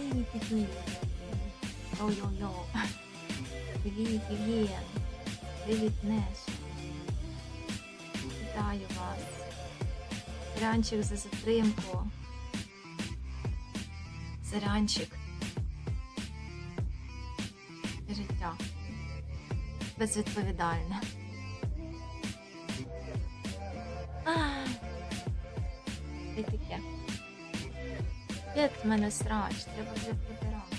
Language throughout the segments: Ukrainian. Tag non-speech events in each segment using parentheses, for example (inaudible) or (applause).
Привіт. Йо-йо-йо. Привіт, Євген. Привіт, Неш. Вітаю вас. Сорянчик за затримку. Сорянчик. Життя. Безвідповідальне. Як в мене срач, треба вже прибирати.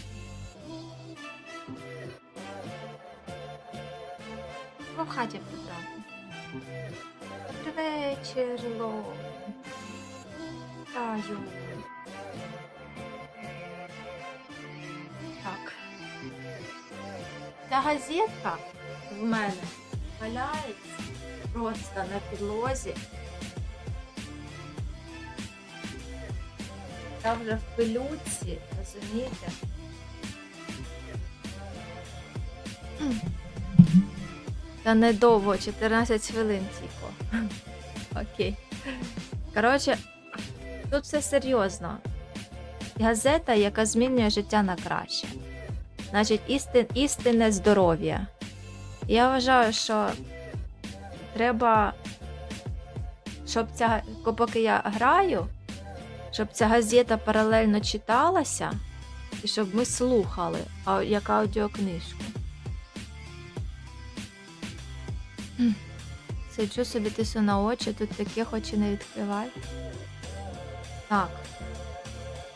Треба в хаті прибрати. Добрий вечір, Ло. Таю. Так. Ця газетка в мене валяється просто на підлозі. Та вже в пилюці, розумієте? Та недовго, 14 хвилин тільки. Окей. Коротше, тут все серйозно. Газета, яка змінює життя на краще. Значить, істин, істинне здоров'я. Я вважаю, що треба, щоб ця, поки я граю, щоб ця газета паралельно читалася і щоб ми слухали як аудіокнижку. Сиджу собі тису на очі, тут таке хоч і не відкривай. Так.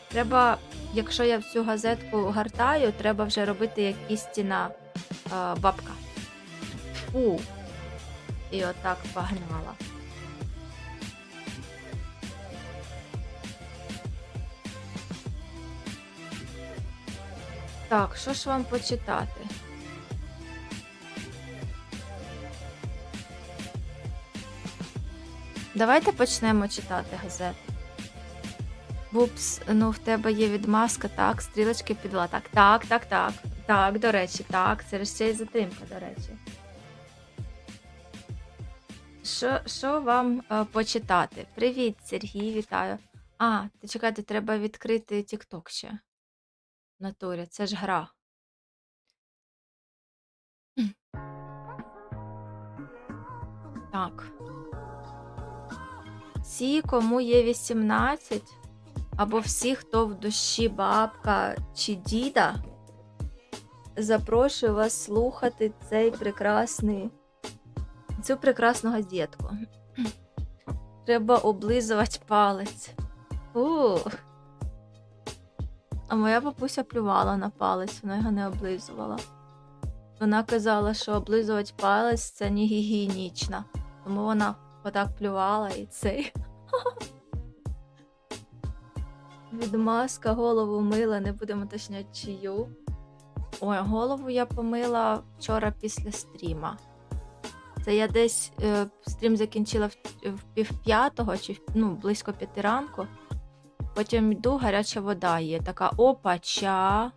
Треба, якщо я цю газетку гартаю, треба вже робити як істина е, бабка. Фу. І отак погнала. Так, що ж вам почитати? Давайте почнемо читати газету. Бупс, ну в тебе є відмазка, так, стрілочки підвела. Так, так, так, так. Так, до речі, так, це ще й затримка, до речі. Що, що вам е, почитати? Привіт, Сергій, вітаю. А, чекайте, треба відкрити TikTok ще. В це ж гра. Так. Всі, кому є 18, або всі, хто в душі бабка чи діда, запрошую вас слухати цей прекрасний, цю прекрасну газетку. Треба облизувати палець. Ух. А моя бабуся плювала на палець, вона його не облизувала. Вона казала, що облизувати палець це не гігієнічно. Тому вона отак плювала і цей. (laughs) Відмазка, голову мила, не будемо точняти чию. Ой, голову я помила вчора після стріма. Це я десь е, стрім закінчила в, в пів п'ятого чи ну, близько п'яти ранку. Потім йду, гаряча вода є. Така опача.